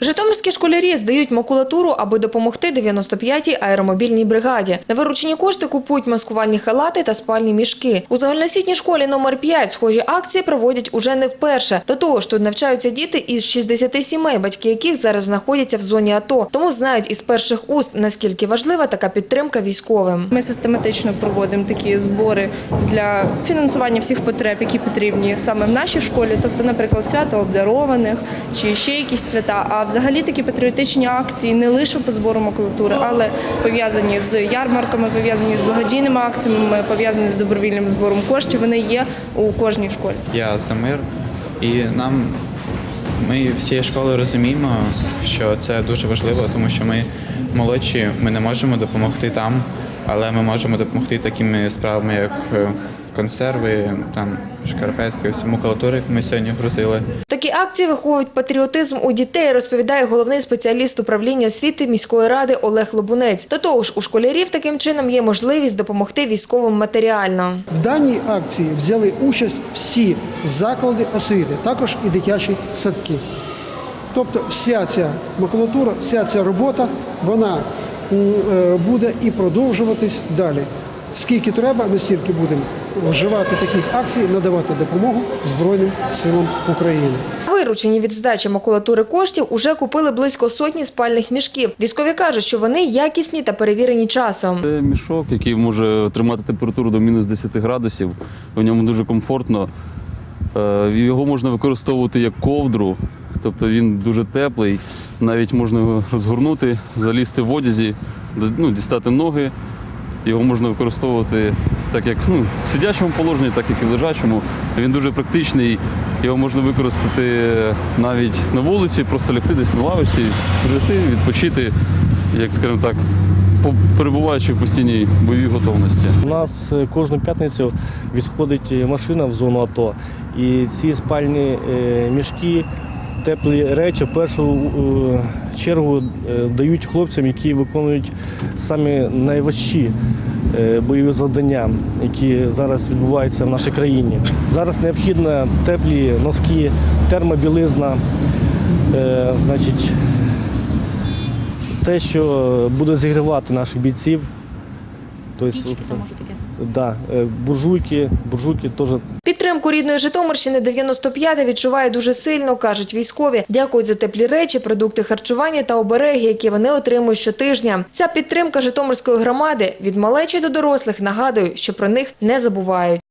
Житомирські школярі здають макулатуру, аби допомогти 95-й аеромобільній бригаді. На виручені кошти купують маскувальні халати та спальні мішки. У загальноосвітній школі номер 5 схожі акції проводять уже не вперше. До того ж, тут навчаються діти із 60 сімей, батьки яких зараз знаходяться в зоні АТО. Тому знають із перших уст, наскільки важлива така підтримка військовим. Ми систематично проводимо такі збори для фінансування всіх потреб, які потрібні саме в нашій школі, тобто, наприклад, свято обдарованих чи ще якісь свята. Взагалі такі патріотичні акції не лише по збору макулатури, але пов'язані з ярмарками, пов'язані з благодійними акціями, пов'язані з добровільним збором коштів. Вони є у кожній школі. Я за мир, і нам ми всією школою розуміємо, що це дуже важливо, тому що ми молодші, ми не можемо допомогти там, але ми можемо допомогти такими справами, як е, консерви, там шкарпетки, ось макулатури, ми сьогодні грузили. Такі акції виховують патріотизм у дітей, розповідає головний спеціаліст управління освіти міської ради Олег Лобунець. До того ж, у школярів таким чином є можливість допомогти військовим матеріально. В даній акції взяли участь всі заклади освіти, також і дитячі садки. Тобто вся ця макулатура, вся ця робота, вона е, буде і продовжуватись далі. Скільки треба, ми стільки будемо вживати таких акцій, надавати допомогу Збройним силам України. Виручені від здачі макулатури коштів уже купили близько сотні спальних мішків. Військові кажуть, що вони якісні та перевірені часом. Це мішок, який може тримати температуру до мінус 10 градусів. В ньому дуже комфортно. Е, Його можна використовувати як ковдру, тобто він дуже теплий. Навіть можна його розгорнути, залізти в одязі, ну, дістати ноги. Його можна використовувати так як ну, в сидячому положенні, так як і в лежачому. Він дуже практичний. Його можна використати навіть на вулиці, просто лягти десь на лавочці, прийти, відпочити, як скажімо так, перебуваючи в постійній бойовій готовності. У нас е, кожну п'ятницю відходить машина в зону АТО, і ці спальні е, мішки, теплі речі в першу е, чергу е, дають хлопцям, які виконують самі найважчі е, бойові завдання, які зараз відбуваються в нашій країні. Зараз необхідно теплі носки, термобілизна, значить, те, що буде зігрівати наших бійців. Тобто, Да, е, буржуйки, буржуйки теж Підтримку рідної Житомирщини 95-та відчуває дуже сильно, кажуть військові. Дякують за теплі речі, продукти харчування та обереги, які вони отримують щотижня. Ця підтримка Житомирської громади від малечі до дорослих нагадує, що про них не забувають.